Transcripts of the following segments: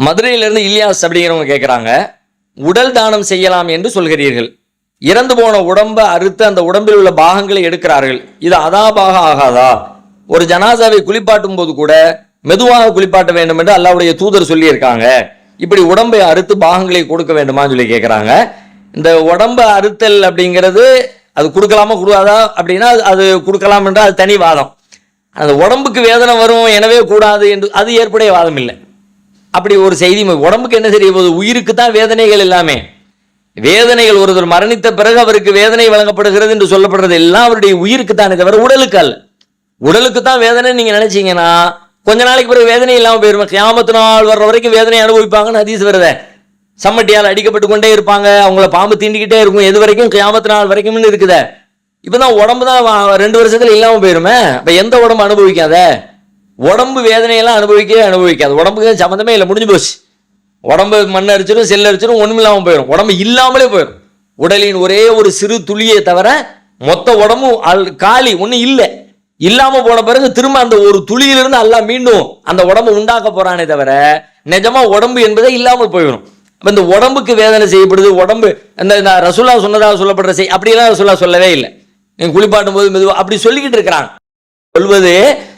மதுரையிலிருந்து இலியாஸ் அப்படிங்கிறவங்க கேட்குறாங்க உடல் தானம் செய்யலாம் என்று சொல்கிறீர்கள். இறந்து போன உடம்பை அறுத்து அந்த உடம்பில் உள்ள பாகங்களை எடுக்கிறார்கள். இது அதாபாக ஆகாதா? ஒரு ஜனாசாவை குளிப்பாட்டும் போது கூட மெதுவாக குளிப்பாட்ட வேண்டும் என்று அல்லாவுடைய தூதர் சொல்லியிருக்காங்க. இப்படி உடம்பை அறுத்து பாகங்களை கொடுக்க வேண்டுமான்னு சொல்லி கேட்குறாங்க இந்த உடம்பை அறுத்தல் அப்படிங்கிறது அது கொடுக்கலாமா கூடாதா? அப்படின்னா அது- அது கொடுக்கலாம் என்றால் அது தனி வாதம். அந்த உடம்புக்கு வேதனை வரும் எனவே கூடாது என்று அது ஏற்புடைய வாதம் இல்லை. அப்படி ஒரு செய்தி உடம்புக்கு என்ன தெரிய போகுது? உயிருக்கு தான் வேதனைகள் எல்லாமே. வேதனைகள் ஒருவர் மரணித்த பிறகு அவருக்கு வேதனை வழங்கப்படுகிறது என்று சொல்லப்படுறது எல்லாம் அவருடைய உயிருக்கு தானே தவிர உடலுக்கு அல்ல. உடலுக்கு தான் வேதனை நீங்க நினைச்சீங்கன்னா கொஞ்ச நாளைக்கு பிறகு வேதனை இல்லாம போயிருமா. கியாமத்து நாள் வர்ற வரைக்கும் வேதனை அனுபவிப்பாங்கன்னு ஹதீஸ் வருத. சம்மட்டியால் அடிக்கப்பட்டு கொண்டே இருப்பாங்க. அவங்கள பாம்பு தீண்டிக்கிட்டே இருக்கும். எது வரைக்கும்? கியாமத்து நாள் வரைக்கும்னு இருக்குதே. இப்பதான் உடம்பு தான் ரெண்டு வருஷத்துல இல்லாம போயிருமே. இப்ப எந்த உடம்பு அனுபவிக்காத? உடம்பு வேதனையெல்லாம் அனுபவிக்கவே அனுபவிக்காது. உடம்புக்கு சம்மந்தமே இல்லை. முடிஞ்சு போச்சு. உடம்பு மண் அரிச்சிடும் செல் அரிச்சிடும் ஒன்றும் இல்லாமல் போயிடும் உடம்பு இல்லாமலே போயிடும் உடலின் ஒரே ஒரு சிறு துளியை தவிர மொத்த உடம்பும் அல் காலி ஒன்றும் இல்லை. இல்லாமல் போன பிறகு திரும்ப அந்த ஒரு துளியிலிருந்து எல்லாம் மீண்டும் அந்த உடம்பு உண்டாக்க போகிறானே தவிர நிஜமாக உடம்பு என்பதே இல்லாமல் போயிடும் இப்போ இந்த உடம்புக்கு வேதனை செய்யப்படுது உடம்பு இந்த இந்த ரசுல்லா சொன்னதாக சொல்லப்படுற செய் அப்படியெல்லாம் ரசுல்லா சொல்லவே இல்லை. நீங்கள் குளிப்பாட்டும் போது மெதுவாக அப்படி சொல்லிக்கிட்டு இருக்கிறாங்க சொல்வது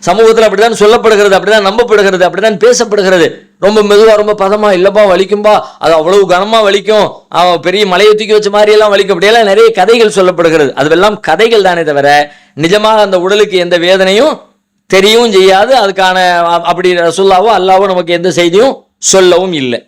சமூகத்தில் அப்படிதான் சொல்லப்படுகிறது அப்படிதான் நம்பப்படுகிறது அப்படிதான் பேசப்படுகிறது. ரொம்ப மெதுவா ரொம்ப பதமா இல்லப்பா வலிக்கும்பா அது அவ்வளவு கனமா வலிக்கும். அவன் பெரிய மலையை தூக்கி வச்ச மாதிரி எல்லாம் வலிக்கும். அப்படியெல்லாம் நிறைய கதைகள் சொல்லப்படுகிறது. அதுவெல்லாம் கதைகள் தானே தவிர நிஜமாக அந்த உடலுக்கு எந்த வேதனையும் தெரியவும் செய்யாது. அதுக்கான அப்படி ரசுல்லாவோ அல்லாவோ நமக்கு எந்த செய்தியும் சொல்லவும் இல்லை.